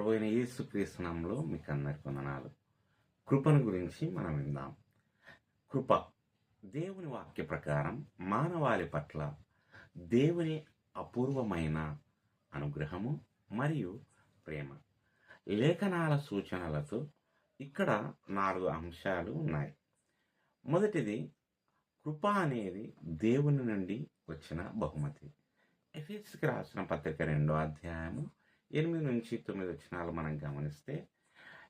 ప్రభు అయిన యేసు క్రీస్తునంలో మీకు అందరికి వందనాలు. కృపను గురించి మనం విందాం. కృప దేవుని వాక్య ప్రకారం మానవాళి పట్ల దేవుని అపూర్వమైన అనుగ్రహము మరియు ప్రేమ. లేఖనాల సూచనలతో ఇక్కడ నాలుగు అంశాలు ఉన్నాయి. మొదటిది కృప అనేది దేవుని నుండి వచ్చిన బహుమతి. ఎఫ్ఎస్కి రాసిన పత్రిక రెండో అధ్యాయము ఎనిమిది నుంచి తొమ్మిది వచ్చినాలు మనం గమనిస్తే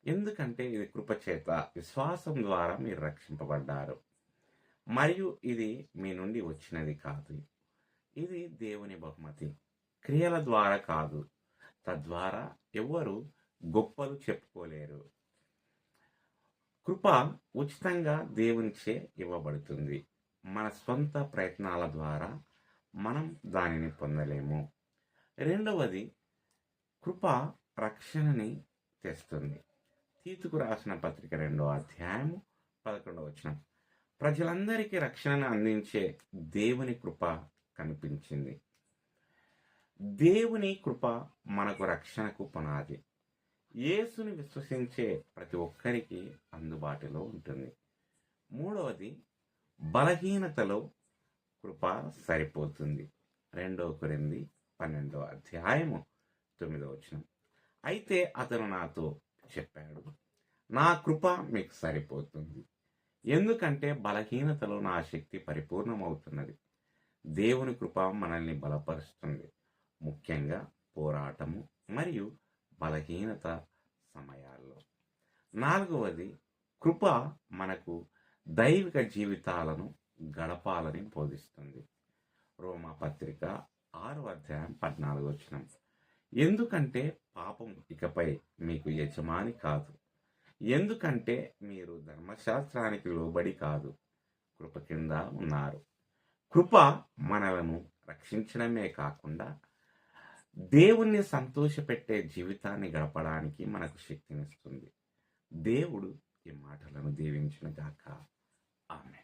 ఎందుకంటే ఇది కృపచేత విశ్వాసం ద్వారా మీరు రక్షింపబడ్డారు. మరియు ఇది మీ నుండి వచ్చినది కాదు. ఇది దేవుని బహుమతి. క్రియల ద్వారా కాదు. తద్వారా ఎవ్వరు గొప్పలు చెప్పుకోలేరు. కృప ఉచితంగా దేవునిచే ఇవ్వబడుతుంది. మన స్వంత ప్రయత్నాల ద్వారా మనం దానిని పొందలేము. రెండవది కృప రక్షణని తెస్తుంది. తీతుకు రాసిన పత్రిక రెండో అధ్యాయము పదకొండవ వచనం. ప్రజలందరికీ రక్షణను అందించే దేవుని కృప కనిపించింది. దేవుని కృప మనకు రక్షణకు పునాది. యేసుని విశ్వసించే ప్రతి ఒక్కరికి అందుబాటులో ఉంటుంది. మూడవది బలహీనతలో కృప సరిపోతుంది. రెండవ కొరింది పన్నెండవ అధ్యాయము తొమ్మిదో వచ్చిన అయితే అతను నాతో చెప్పాడు నా కృప మీకు సరిపోతుంది. ఎందుకంటే బలహీనతలో నా శక్తి పరిపూర్ణమవుతున్నది. దేవుని కృప మనల్ని బలపరుస్తుంది. ముఖ్యంగా పోరాటము మరియు బలహీనత సమయాల్లో. నాలుగవది కృప మనకు దైవిక జీవితాలను గడపాలని బోధిస్తుంది. రోమా పత్రిక ఆరు అధ్యాయం పద్నాలుగు వచ్చినాం ఎందుకంటే పాపం ఇకపై మీకు యజమాని కాదు. ఎందుకంటే మీరు ధర్మశాస్త్రానికి లోబడి కాదు. కృప కింద ఉన్నారు. కృప మనలను రక్షించడమే కాకుండా దేవుణ్ణి సంతోషపెట్టే జీవితాన్ని గడపడానికి మనకు శక్తినిస్తుంది. దేవుడు ఈ మాటలను దీవించిన గాక ఆమె